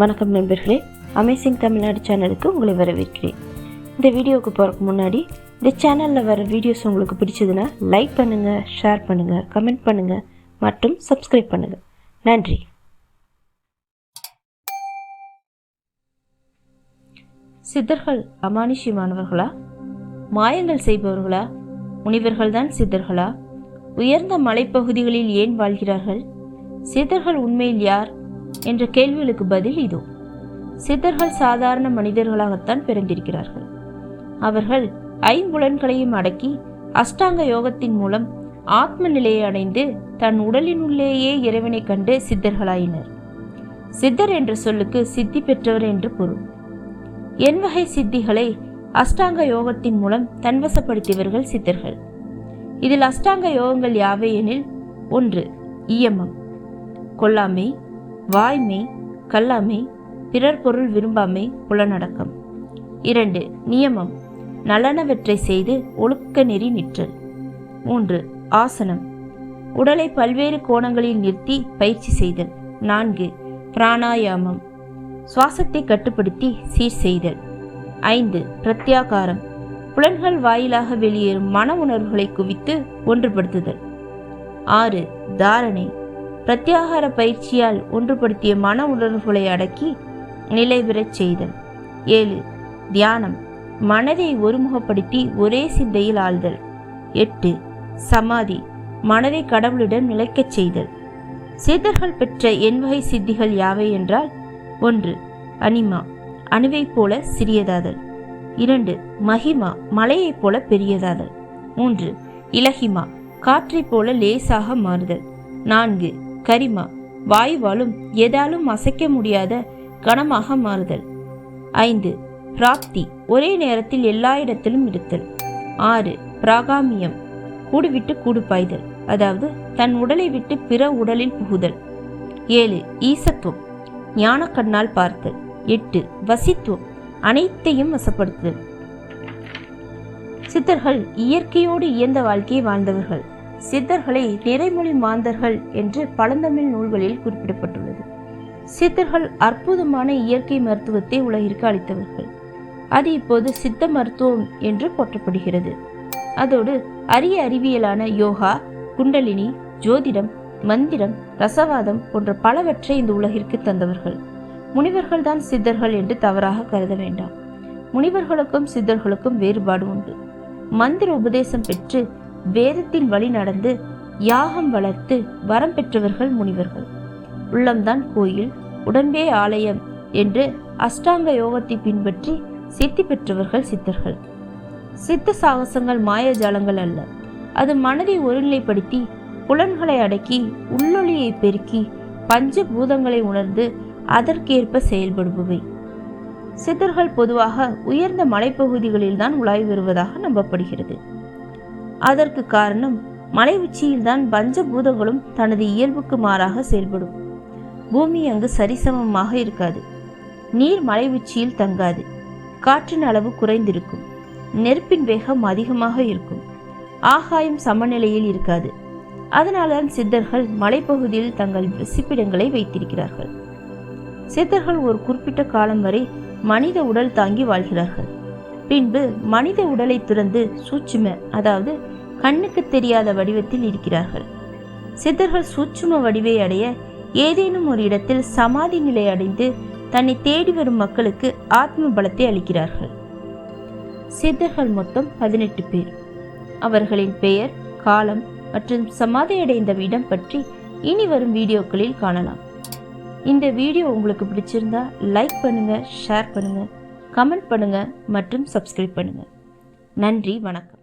வணக்கம் நண்பர்களே. அமேசிங் தமிழ்நாடு சேனலுக்கு உங்களை வரவேற்கிறேன். இந்த வீடியோவுக்கு போகிறதுக்கு முன்னாடி இந்த சேனலில் வர வீடியோஸ் உங்களுக்கு பிடிச்சதுன்னா லைக் பண்ணுங்கள் ஷேர் பண்ணுங்கள் கமெண்ட் பண்ணுங்கள் மற்றும் சப்ஸ்கிரைப் பண்ணுங்கள் நன்றி. சித்தர்கள் அமானுஷ்யமானவர்களா? மாயங்கள் செய்பவர்களா? முனிவர்கள்தான் சித்தர்களா? உயர்ந்த மலைப்பகுதிகளில் ஏன் வாழ்கிறார்கள்? சித்தர்கள் உண்மையில் யார்? என்ற கேள்விகளுக்கு பதில் இதோ. சித்தர்கள் சாதாரண மனிதர்களாகத்தான் பிறந்திருக்கிறார்கள். அவர்கள் ஐம்புலன்களையும் அடக்கி அஷ்டாங்க யோகத்தின் மூலம் ஆத்ம நிலையை அடைந்து தன் உடலினுள்ளேயே இறைவனை கண்டு சித்தர்களாயினர். சித்தர் என்ற சொல்லுக்கு சித்தி பெற்றவர் என்று பொருள். என் வகை சித்திகளை அஷ்டாங்க யோகத்தின் மூலம் தன்வசப்படுத்தியவர்கள் சித்தர்கள். இதில் அஷ்டாங்க யோகங்கள் யாவை எனில் ஒன்று இயமம். கொல்லாமை வாய்மை கல்லாமை பிறர் பொருள் விரும்பாமை புலனடக்கம். இரண்டு நியமம். நலனவற்றை செய்து ஒழுக்க நெறி நிற்றல். மூன்று ஆசனம். உடலை பல்வேறு கோணங்களில் நிறுத்தி பயிற்சி செய்தல். நான்கு பிராணாயாமம். சுவாசத்தை கட்டுப்படுத்தி சீர் செய்தல். ஐந்து பிரத்யாகாரம். புலன்கள் வாயிலாக வெளியேறும் மன உணர்வுகளை குவித்து ஒன்றுபடுத்துதல். ஆறு தாரணை. பிரத்யாகார பயிற்சியால் ஒன்றுபடுத்திய மன உணர்வுகளை அடக்கி நிலைபெறச் செய்தல். ஏழு தியானம். மனதை ஒருமுகப்படுத்தி ஒரே சிந்தையில் ஆழ்தல். எட்டு சமாதி. மனதை கடவுளிடம் நிலைக்கச் செய்தல். சித்தர்கள் பெற்ற எண்வகை சித்திகள் யாவை என்றால் ஒன்று அனிமா. அணுவைப் போல சிறியதாதல். இரண்டு மகிமா. மலையைப் போல பெரியதாதல். மூன்று இலகிமா. காற்றைப் போல லேசாக மாறுதல். நான்கு கரிமா வாயுவாலும் எதாலும் அசைக்க முடியாத கனமாக மாறுதல். ஐந்து பிராப்தி ஒரே நேரத்தில் எல்லா இடத்திலும் இருத்தல். ஆறு பிராகாமியம் கூடுவிட்டு கூடு பாய்தல் அதாவது தன் உடலை விட்டு பிற உடலில் புகுதல். ஏழு ஈசத்துவம் ஞான கண்ணால் பார்த்தல். எட்டு வசித்துவம் அனைத்தையும் வசப்படுத்துதல். சித்தர்கள் இயற்கையோடு இயந்த வாழ்க்கையை வாழ்ந்தவர்கள். சித்தர்களை நிறைமொழி மாந்தர்கள் என்று பழந்தமிழ் நூல்களில் குறிப்பிடப்பட்டுள்ளது. சித்தர்கள் அற்புதமான இயற்கை மருத்துவத்தை உலகிற்கு அளித்தவர்கள். அது இப்போது சித்த மருத்துவம் என்று போற்றப்படுகிறது. அதோடு அரிய அறிவியலான யோகா குண்டலினி ஜோதிடம் மந்திரம் ரசவாதம் போன்ற பலவற்றை இந்த உலகிற்கு தந்தவர்கள். முனிவர்கள் தான் சித்தர்கள் என்று தவறாக கருத வேண்டாம். முனிவர்களுக்கும் சித்தர்களுக்கும் வேறுபாடு உண்டு. மந்திர உபதேசம் பெற்று வேதத்தின் வழி நடந்து யாகம் வளர்த்து வரம் பெற்றவர்கள் முனிவர்கள். உள்ளம்தான் கோயில் உடம்பே ஆலயம் என்று அஷ்டாங்க யோகத்தை பின்பற்றி சித்தி பெற்றவர்கள் சித்தர்கள். சித்த சாகசங்கள் மாயஜாலங்கள் அல்ல. அது மனதை ஒருநிலைப்படுத்தி புலன்களை அடக்கி உள்ளொளியை பெருக்கி பஞ்ச பூதங்களை உணர்ந்து அதற்கேற்ப செயல்படுபவை. சித்தர்கள் பொதுவாக உயர்ந்த மலைப்பகுதிகளில் தான் உலாய் வருவதாக நம்பப்படுகிறது. அதற்கு காரணம் மலை உச்சியில்தான் பஞ்சபூதங்களும் தனது இயல்புக்கு மாறாக செயல்படும். பூமி அங்கு சரிசமமாக இருக்காது. நீர் மலை உச்சியில் தங்காது. காற்றின் அளவு குறைந்திருக்கும். நெருப்பின் வேகம் அதிகமாக இருக்கும். ஆகாயம் சமநிலையில் இருக்காது. அதனால்தான் சித்தர்கள் மலைப்பகுதியில் தங்கள் வசிப்பிடங்களை வைத்திருக்கிறார்கள். சித்தர்கள் ஒரு குறிப்பிட்ட காலம் வரை மனித உடல் தாங்கி வாழ்கிறார்கள். பின்பு மனித உடலை துறந்து சூட்சும அதாவது கண்ணுக்கு தெரியாத வடிவத்தில் இருக்கிறார்கள். சித்தர்கள் சூட்சும வடிவை அடைய ஏதேனும் ஒரு இடத்தில் சமாதி நிலை அடைந்து தன்னை தேடி வரும் மக்களுக்கு ஆத்ம பலத்தை அளிக்கிறார்கள். சித்தர்கள் மொத்தம் பதினெட்டு பேர். அவர்களின் பெயர் காலம் மற்றும் சமாதி அடைந்த இடம் பற்றி இனி வரும் வீடியோக்களில் காணலாம். இந்த வீடியோ உங்களுக்கு பிடிச்சிருந்தா லைக் பண்ணுங்க ஷேர் பண்ணுங்க. கமெண்ட் பண்ணுங்கள் மற்றும் சப்ஸ்கிரைப் பண்ணுங்கள் நன்றி வணக்கம்.